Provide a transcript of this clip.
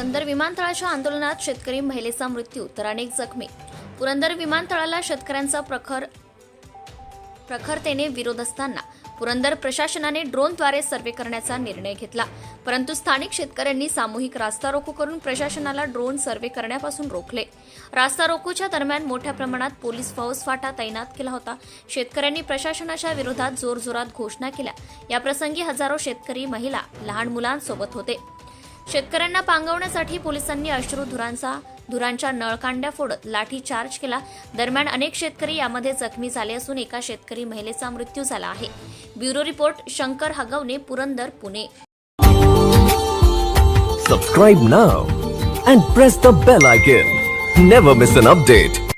पुरंदर विमानतळाच्या आंदोलनात शेतकरी महिलेचा मृत्यू तर अनेक जखमी. पुरंदर विमानतळाला शेतकऱ्यांचा प्रखर प्रखरतेने विरोध असताना पुरंदर प्रशासनाने ड्रोनद्वारे सर्वे करण्याचा निर्णय घेतला. परंतु स्थानिक शेतकऱ्यांनी सामूहिक रास्ता रोको करून प्रशासनाला ड्रोन सर्वे करण्यापासून रोखले. रास्ता रोकोच्या दरम्यान मोठ्या प्रमाणात पोलीस फौजफाटा तैनात केला होता. शेतकऱ्यांनी प्रशासनाच्या विरोधात जोरजोरात घोषणा केल्या. याप्रसंगी हजारो शेतकरी महिला लहान मुलांसोबत होते. शेतकऱ्यांना पांगवण्यासाठी पोलिसांनी अश्रू धुरांचा धुरांच्या नळकांड्या फोडत लाठी चार्ज केला. दरम्यान अनेक शेतकरी यामध्ये जखमी झाले असून एका शेतकरी महिलेचा मृत्यू झाला आहे. Bureau report Shankar Hagawane Purandar Pune. Subscribe now and press the bell icon never miss an update